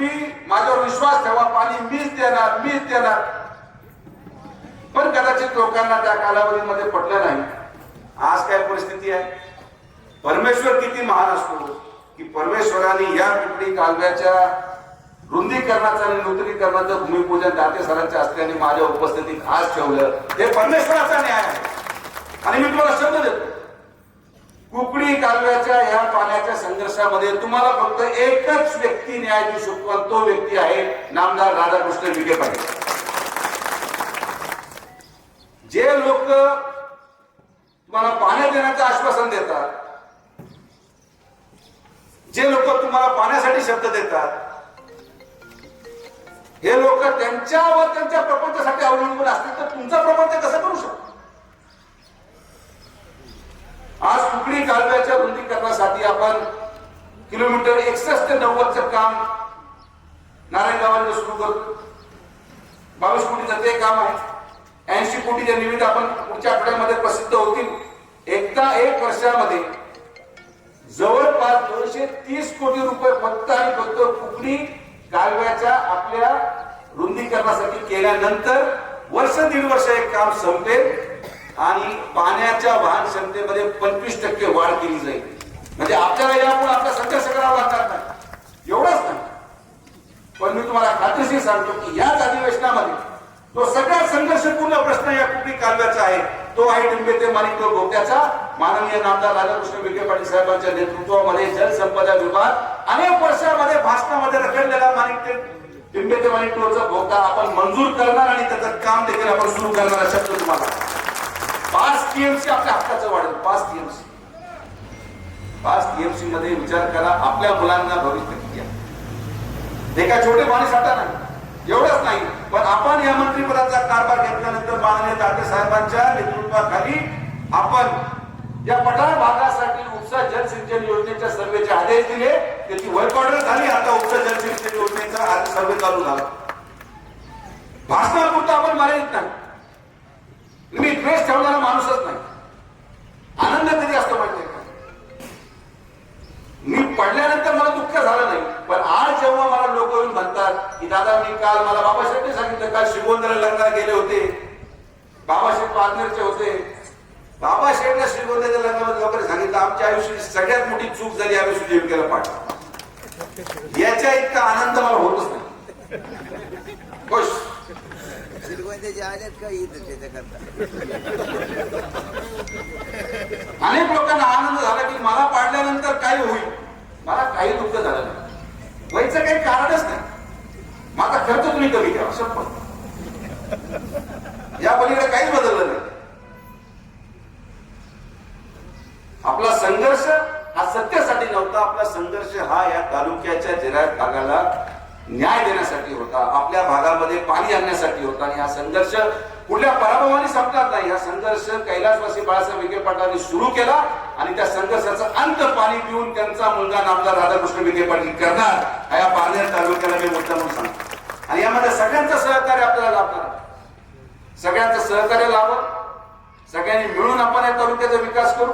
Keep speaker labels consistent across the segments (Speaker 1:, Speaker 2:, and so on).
Speaker 1: तुम्ही माझ्यावर विश्वास ठेवा पाणी मीच देणार मीच देणार. पण कदाचित लोकांना त्या कालावधीमध्ये पटलं नाही. आज काय परिस्थिती आहे? परमेश्वर किती महान असतो की परमेश्वराने या पिपळी कालव्याच्या रुंदीकरणाचं आणि नूतनीकरणाचं भूमिपूजन दाते सरांच्या असल्याने माझ्या उपस्थितीत आज ठेवलं. हे परमेश्वराचा न्याय आहे. आणि मी तुम्हाला शब्द देतो. कुकडी कालव्याच्या ह्या पाण्याच्या संघर्षामध्ये तुम्हाला फक्त एकच व्यक्ती न्याय देऊ शकतो आणि तो व्यक्ती आहे नामदार राधाकृष्ण विखे पाटील. जे लोक तुम्हाला पाणी देण्याचं आश्वासन देतात जे लोक तुम्हाला पाण्यासाठी शब्द देतात हे लोक त्यांच्यावर त्यांच्या प्रपंचासाठी अवलंबून असतील तर तुमचा प्रपंच कसं करू शकतो आज कुकडी कालव्याच्या रुंदीकरणासाठी आपण किलोमीटर एकसष्ट ते नव्वदचं काम नारायणगावांना सुरू करतो बावीस कोटीचं ते काम आहे. ऐंशी कोटीच्या निमित्त आपण पुढच्या आठवड्यामध्ये प्रसिद्ध होतील. एकदा एक वर्षामध्ये जवळपास दोनशे तीस कोटी रुपये फक्त आणि फक्त कुकडी कालव्याच्या आपल्या रुंदीकरणासाठी केल्यानंतर वर्ष दीड वर्ष एक काम संपेल आणि पाण्याच्या वाहन क्षमतेमध्ये पंचवीस टक्के वाढ केली जाईल. म्हणजे आपल्याला यामुळे आपला संघर्ष करावा लागणार नाही. एवढंच नाही. पण मी तुम्हाला खात्रीशीर सांगतो की याच अधिवेशनामध्ये तो सगळ्यात संघर्षपूर्ण प्रश्न या कुठली कालव्याचा आहे. तो आहे डिंबे ते माणिक गोप्याचा माननीय नामदार राधाकृष्ण विखे पाटील साहेबांच्या नेतृत्वामध्ये जलसंपदा विभाग. अनेक वर्षामध्ये भाषणामध्ये रखडलेला माणिक ते डिंबे ते माणिक बोगदा आपण मंजूर करणार आणि त्याचं काम देखील आपण सुरू करणार शब्द तुम्हाला. पाच टीएमसी आपल्या हक्काचं वाढेल. पाच टीएमसी पाच टीएमसी मध्ये विचार करा आपल्या मुलांना भविष्य किती आहे. ते काय छोटे पाणी साठा नाही. एवढंच नाही. पण आपण या मंत्रिपदाचा कारभार घेतल्यानंतर माननीय ताटे साहेबांच्या नेतृत्वाखाली आपण या पठार भागासाठी उपसा जलसिंचन योजनेच्या सर्वेचे आदेश दिले. त्याची वर्क ऑर्डर झाली. आता उपसा जलसिंचन योजनेचा आज सर्वे चालू झाला. भाषणापुरता आपण मर्यादित नाही. मी द्वेष ठेवणारा माणूसच नाही आनंद कधी असतो माहितीये का मी पडल्यानंतर मला दुःख झालं नाही पण आज जेव्हा मला लोक येऊन म्हणतात की दादा मी काल मला बाबा शेट्टी सांगितलं काल श्रीगोंद्याला लग्नाला गेले होते. बाबा शेठ पारनेरचे होते. बाबा शेठला श्रीगोंद्याच्या लग्नामध्ये वगैरे सांगितलं आमच्या आयुष्याची सगळ्यात मोठी चूक झाली आम्ही सुजय पाठ याच्या इतका आनंद मला होतच नाही. खुश. अनेक लोकांना आनंद झाला की मला पाडल्यानंतर काय होईल. मला काही दुःख झालं नाही. व्हायचं काही कारणच नाही. खर्च तुम्ही कमी करा संपत या पलीकडे काहीच बदललं नाही. आपला संघर्ष हा सत्यासाठी नव्हता आपला संघर्ष हा या तालुक्याच्या जिरायत भागाला न्याय देण्यासाठी होता आपल्या भागामध्ये पाणी आणण्यासाठी होता. आणि हा संघर्ष कुठल्या पराभवाने संपणार नाही. हा संघर्ष कैलासवासी बाळासाहेब विखे पाटलांनी सुरू केला आणि त्या संघर्षाचा अंत पाणी पिऊन त्यांचा मुलगा नामदार राधाकृष्ण विखे पाटील करणार हा या पारनेर तालुक्याला मी मुद्दा म्हणून सांगतो. आणि यामध्ये सगळ्यांचं सहकार्य आपल्याला लाभणार. सगळ्यांचं सहकार्य लाभत सगळ्यांनी मिळून आपण या तालुक्याचा विकास करू.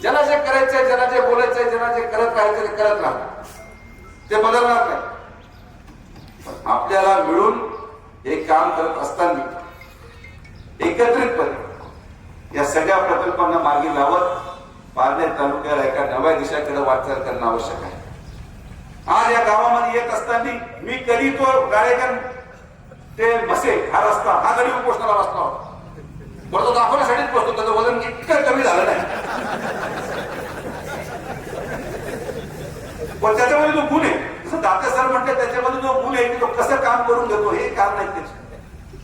Speaker 1: ज्याला जे करायचंय ज्याला जे बोलायचंय ज्याला जे करत राहायचं ते करत राहा. ते बदलणार नाही. आपल्याला मिळून हे काम करत असताना एकत्रितपणे या सगळ्या प्रकल्पांना मागे लावत पारनेर तालुक्याला एका नव्या दिशाकडे वाटचाल करणं आवश्यक आहे. आज या गावामध्ये येत असताना मी कधी तो गाळेकर ते मसे हा रस्ता हा गडी उपोषणाला बसला होता. बरं तो दाखवण्यासाठीच बसतो त्याचं वजन इतकं कमी झालं नाही. पण त्याच्यामध्ये जो गुण आहे जसं दाते सर म्हणते त्याच्यामध्ये जो गुण आहे की तो कसं काम करून घेतो हे काम नाही त्याचे.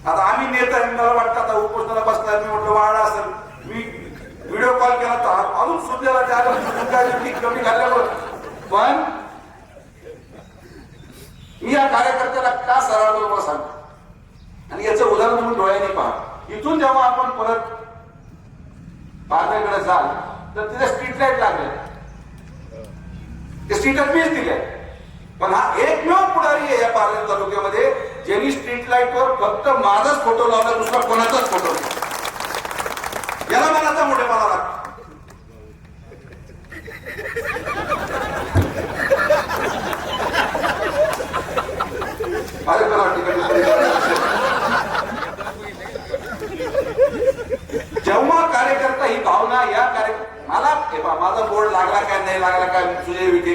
Speaker 1: आता आम्ही नेता मला वाटतं आता उपोषणाला बसला मी म्हटलं वाडा असेल मी व्हिडिओ कॉल केला तर अजून सुद्धा कमी झाल्यावर? पण या कार्यकर्त्याला का सराव तुम्हाला सांगतो आणि याचं उदाहरण म्हणून डोळ्याने पहा. इथून जेव्हा आपण परत पार्लरकडे जाल तर तिथे स्ट्रीट लाइट लागले. ते स्ट्रीट मीच दिले. पण हा एकमेव पुढारी आहे या पार्लर तालुक्यामध्ये ज्यांनी स्ट्रीट लाइट वर फक्त माझाच फोटो लावला दुसरा कोणाचाच फोटो याला मनाचा मोठेपणा लागतो.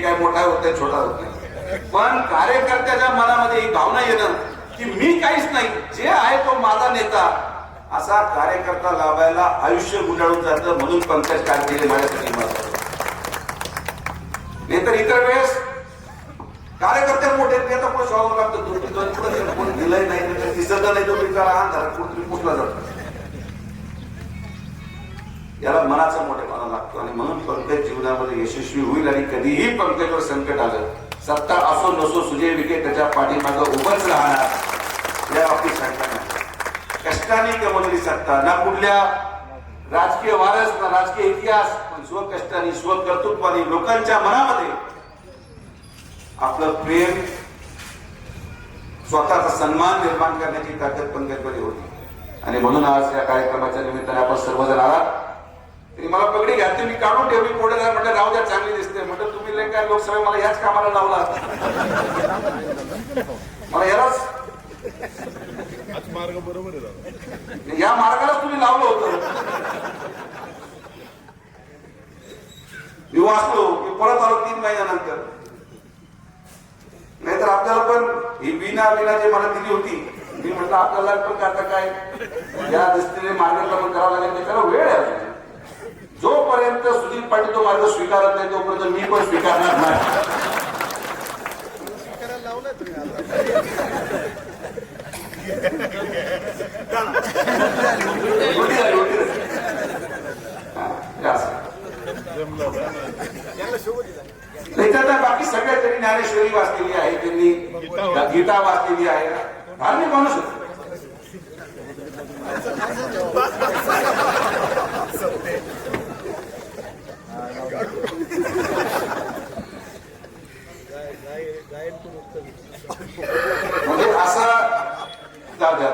Speaker 1: काय मोठा होत नाही छोटा होत नाही. पण कार्यकर्त्याच्या मनामध्ये ही भावना येणं की मी काहीच नाही जे आहे तो माझा नेता. असा कार्यकर्ता लाभायला आयुष्य गुंडाळून जातं म्हणून पंकज कामगिरी माझ्यासाठी महत्वाचं नाही तर इतर वेळेस कार्यकर्ते मोठे नेता कोण शोधावं लागतं? दुसरी दोन पुढे कोण दिलंय नाही तर दिसत नाही तो बिचारा अंधार कुठतरी कुठला जातो. याला मनाचा मोठेपणा लागतो आणि म्हणून पंकज जीवनामध्ये यशस्वी होईल आणि कधीही पंकजवर संकट आलं. सत्ता असो नसो सुजय विखे त्याच्या पाठीमागं उभंच राहणार. या बाबतीत शंका नाही कष्टाने कमवलेली सत्ता. ना कुठल्या राजकीय वारस ना राजकीय इतिहास पण स्वकष्टाने स्वकर्तृत्वाने लोकांच्या मनामध्ये आपलं प्रेम स्वतःचा सन्मान निर्माण करण्याची ताकद पंकजमध्ये होती. आणि म्हणून आज या कार्यक्रमाच्या निमित्ताने आपण सर्वजण आलात. घातली मी काढून ठेवली पुढे जाय म्हटलं राहू द्या चांगली दिसते. म्हटलं तुम्ही लय काय लोकसभा मला याच कामाला लावला मला यालाच
Speaker 2: मार्ग बरोबर आहे
Speaker 1: या मार्गालाच तुम्ही लावलं होतं. मी वाचलो मी परत आलो तीन महिन्यानंतर. नाहीतर आपल्याला पण ही विना विना जे मला दिली होती मी म्हटलं आपल्याला पण आता काय या दृष्टीने मार्गक्रमण करावं लागेल त्याला वेळ आहे. जोपर्यंत सुधीर पाटील तो मार्ग स्वीकारत नाही तोपर्यंत मी पण स्वीकारणार नाही. नाही, बाकी सगळ्या त्यांनी ज्ञानेश्वरी वाचलेली आहे त्यांनी गीता वाचलेली आहे. धार्मिक माणूस म्हणजे असा जाऊ द्या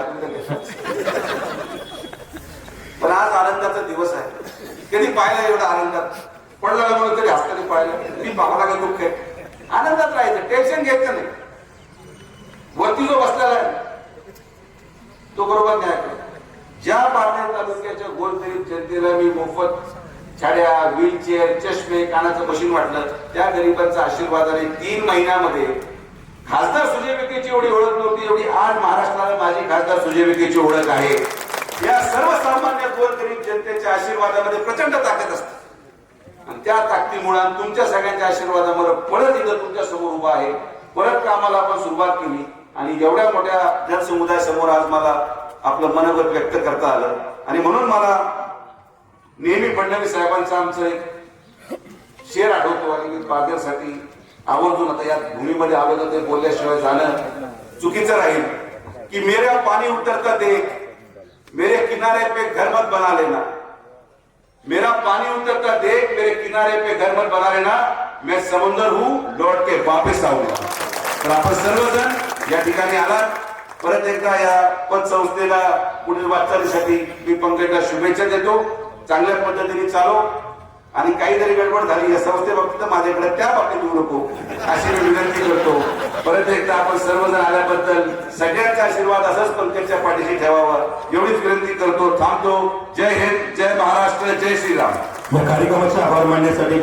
Speaker 1: पण आज आनंदाचा दिवस आहे. कधी पाहिला एवढा आनंदात? पडला म्हणून तरी हसताना पाहिलं? मी बाबाला का दुःख आहे. आनंदात राहायचं टेन्शन घ्यायचं नाही. वरती जो बसलेला आहे तो बरोबर न्याय ज्या पारनेर तालुक्याच्या गोरगरीब जनतेला मी मोफत छाड्या व्हीलचेअर चष्मे कानाचं मशीन वाटलं त्या गरिबांच्या आशीर्वादाने तीन महिन्यामध्ये खासदार सुजय विखेची एवढी ओळख नव्हती एवढी आज महाराष्ट्राला माझी खासदार सुजय विखेची ओळख आहे. या सर्वसामान्य गोरगरीब जनतेच्या आशीर्वादामध्ये प्रचंड ताकद असते. आणि त्या ताकदीमुळे तुमच्या सगळ्यांच्या आशीर्वादामुळे परत इथं तुमच्यासमोर उभा आहे. परत कामाला आपण सुरुवात केली आणि एवढ्या मोठ्या जनसमुदायासमोर आज मला आपलं मनोगत व्यक्त करता आलं. आणि म्हणून मला नेहमी फडणवीस साहेबांचं आमचं एक शेर आठवतो आणि मी आवर्जून आता या भूमीमध्ये आलो तर ते बोलल्याशिवाय जाणं चुकीचं राहील. की मेरा पाणी उतरता देख मेरे किनारे पे घर मत बना लेना. मेरा पानी उतरता देख मेरे किनारे पे घर मत बना लेना. मैं समुंदर हूँ लौट के वापस आऊंगा. तर आपण सर्वजण या ठिकाणी आलात. परत एकदा या पतसंस्थेला पुढील वाटचालीसाठी मी पंकजला शुभेच्छा देतो. चांगल्या पद्धतीने चालव आणि काही जरी गडबड झाली या संस्थेबाबतीत माझ्याकडे त्या बाबतीत येऊ नको. अशी मी विनंती करतो. परत एकदा आपण सर्वजण आल्याबद्दल सगळ्यांचा आशीर्वाद असंच पंकजच्या पाठीशी ठेवावा. एवढीच विनंती करतो थांबतो. जय हिंद जय महाराष्ट्र जय श्रीराम.
Speaker 3: या कार्यक्रमाचे आभार मानण्यासाठी